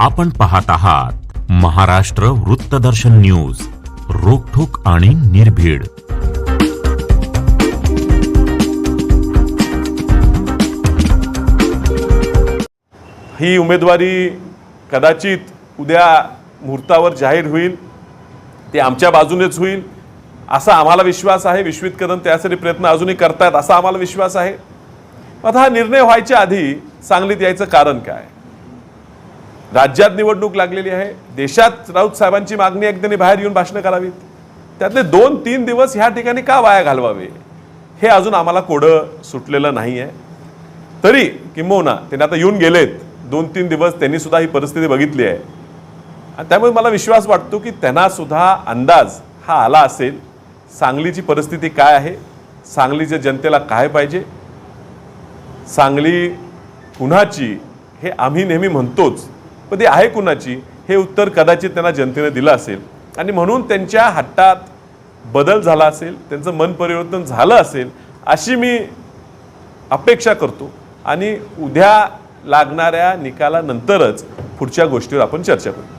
आपण पाहत आहात महाराष्ट्र वृत्तदर्शन न्यूज रोखोक आणि निर्भीड. ही उमेदवारी कदाचित उद्या मुहूर्तावर जाहीर होईल ते आमच्या बाजूनेच होईल असा आम्हाला विश्वास आहे. विश्वित कदम त्यासाठी प्रयत्न अजूनही करतायत असा आम्हाला विश्वास आहे. आता हा निर्णय व्हायच्या आधी सांगलीत यायचं कारण काय? राज्यात निवडणूक लागलेली आहे. देशात राऊत साहेबांची मागणी आहे की त्यांनी बाहेर येऊन भाषणं करावीत. त्यातले दोन तीन दिवस ह्या ठिकाणी का वाया घालवावे? हे अजून आम्हाला कोडं सुटलेलं नाही आहे तरी किंबहुना त्यांनी आता येऊन गेलेत. दोन तीन दिवस त्यांनी सुद्धा ही परिस्थिती बघितली आहे. आणि त्यामुळे मला विश्वास वाटतो की त्यांना सुद्धा अंदाज हा आला असेल सांगलीची परिस्थिती काय आहे सांगलीच्या जनतेला काय पाहिजे सांगली कुणाची हे आम्ही नेहमी म्हणतोच. पण ती आहे कुणाची? हे उत्तर कदाचित त्यांना जनतेने दिलं असेल. आणि म्हणून त्यांच्या हट्टात बदल झाला असेल त्यांचं मन परिवर्तन झालं असेल अशी मी अपेक्षा करतो. आणि उद्या लागणाऱ्या निकालानंतरच पुढच्या गोष्टीवर आपण चर्चा करू.